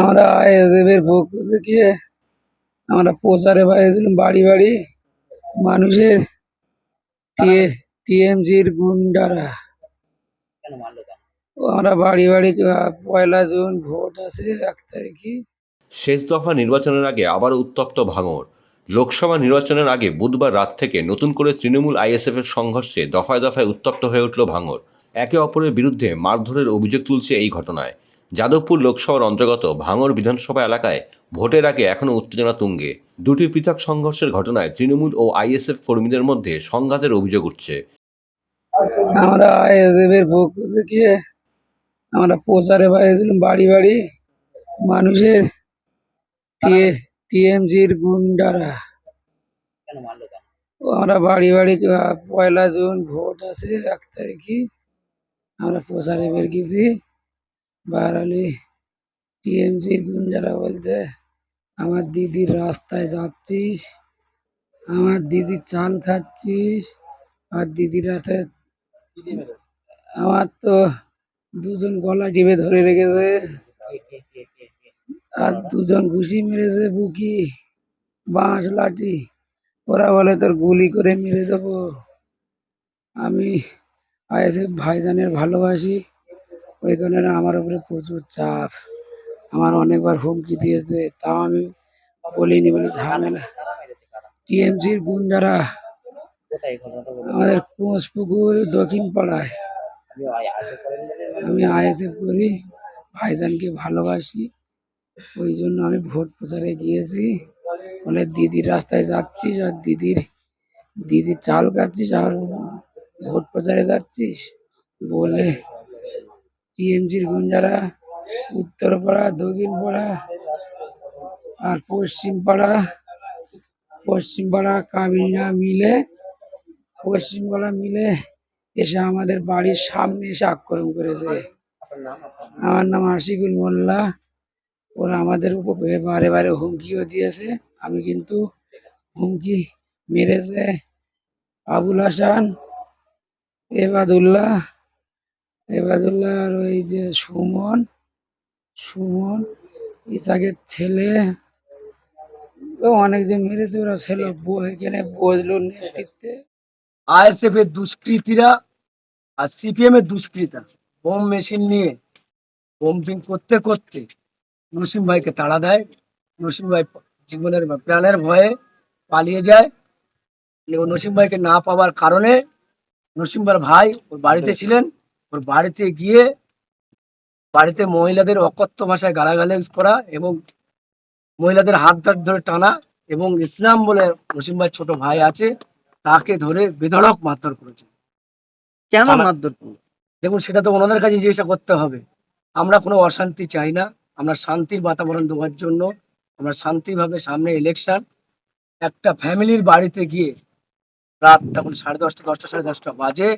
আমরা আইএসএফের পক্ষ থেকে আমরা প্রচারে বাইরেছিলাম বাড়ি বাড়ি। মানুষের টিএমজির গুন্ডারা। আমরা বাড়ি বাড়ি পয়লা জুন ভোট আছে এক তারিখে শেষ দফা নির্বাচনের আগে আবার উত্তপ্ত ভাঙর লোকসভা নির্বাচনের আগে বুধবার রাত থেকে নতুন করে তৃণমূল আইএসএফের সংঘর্ষে দফায় দফায় উত্তপ্ত হয়ে উঠল ভাঙর একে অপরের বিরুদ্ধে মারধরের অভিযোগ তুলছে এই ঘটনায়। যাদবপুর লোকসভার অন্তর্গত ভাঙড় বিধানসভা এলাকায় ভোটের আগে এখনও উত্তেজনা তুঙ্গে। দুটি পৃথক সংঘর্ষের ঘটনায় তৃণমূল ও আইএসএফ কর্মীদের মধ্যে সংঘাতের অভিযোগ উঠছে। আমরা আইএসএফের পক্ষ থেকে আমরা প্রচারে বাইরেছিলাম বাড়ি বাড়ি। মানুষের টিএমজির গুন্ডারা। আমরা বাড়ি বাড়ি পয়লা জুন ভোট আছে, এক তারিখে আমরা প্রচারে বের গেছি। বারালি টিএমসির গুঞ্জারা বলছে, আমার দিদির রাস্তায় যাচ্ছিস, আমার দিদির চাল খাচ্ছিস, আর দিদির রাস্তায় আমার তো দুজন গলা টিপে ধরে রেখেছে, আর দুজন ঘুষি মেরেছে বুকি, বাঁশ লাঠি। ওরা বলে, তোর গুলি করে মেরে দেবো। আমি আইএসএফ ভাইজানের ভালোবাসি। ওই কারণে আমার উপরে প্রচুর চাপ। আমার অনেকবার হুমকি দিয়েছে, তাও আমি বলিনি বলে ঝামেলা। টিএমসির ঘটনাটা বলে আমাদের কুঁসপুকুর দক্ষিণ পাড়ায় আমি আইএসএফ করি, ভাইজানকে ভালোবাসি, ওই জন্য আমি ভোট প্রচারে গিয়েছি। বলে দিদির রাস্তায় যাচ্ছিস আর দিদির দিদির চাল খাচ্ছিস আর ভোট প্রচারে যাচ্ছিস? বলে টিএমজির গুঞ্জারা উত্তরপাড়া দক্ষিণ পাড়া আর পশ্চিম পাড়া পশ্চিম পাড়া কামিনা মিলে পশ্চিম পাড়া মিলে এসে আমাদের বাড়ির সামনে এসে আক্রমণ করেছে? আমার নাম আশিকুল মোল্লা। ওরা আমাদের উপরে বারে বারে হুমকিও দিয়েছে। আমি কিন্তু হুমকি মেরেছে। আবুল হাসান, এবাদুল্লাহ এবাদুল্লাহ আর ওই যে সুমন সুমন, ইসাকের ছেলে, ও অনেকজন মেরেছে, ওরা ছেলে এখানে বসল নেতৃত্বে। আইএসএফ এর দুষ্কৃতীরা আর সিপিএম এর দুষ্কৃতা, বোম মেশিন নিয়ে বোম্পিং করতে করতে নসিম ভাইকে তাড়া দেয়, নসিম ভাই জীবনের প্রাণের ভয়ে পালিয়ে যায়। নসিম ভাইকে না পাওয়ার কারণে নসিম ভাই ওর বাড়িতে ছিলেন। ওর বাড়িতে গিয়ে বাড়িতে মহিলাদের অকথ্য ভাষায় গালাগালাজ করা এবং মহিলাদের হাত ধার ধরে টানা এবং ইসলাম বলে নসিম ভাইয়ের ছোট ভাই আছে তাকে ধরে বেধড়ক মারধর করেছে। কেন মারধর দেখুন সেটা তো ওনাদের কাছে জিজ্ঞাসা করতে হবে। আমরা কোনো অশান্তি চাই না। আমরা শান্তির বাতাবরণ দেওয়ার জন্য আমরা শান্তিভাবে সামনে ইলেকশন একটা ফ্যামিলির বাড়িতে গিয়ে রাত তখন সাড়ে দশটা দশটা সাড়ে দশটা বাজে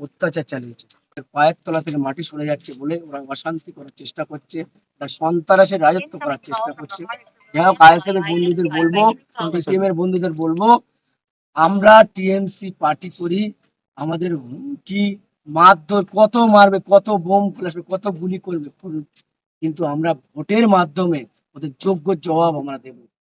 অত্যাচার চালিয়েছে। পায়ের তলা থেকে মাটি সরে যাচ্ছে বলে ওরা অশান্তি করার চেষ্টা করছে সন্ত্রাসের রাজত্ব করার চেষ্টা করছে। যাই হোক আইএসএফ এর বন্ধুদের বলব সিপিএম এর বন্ধুদের বলব, আমরা টিএমসি পার্টি করি, আমাদের হুমকি মারধর কত মারবে, কত বোম ফেলাসবে কত গুলি করবে, কিন্তু আমরা ভোটের মাধ্যমে ওদের যোগ্য জবাব আমরা দেব।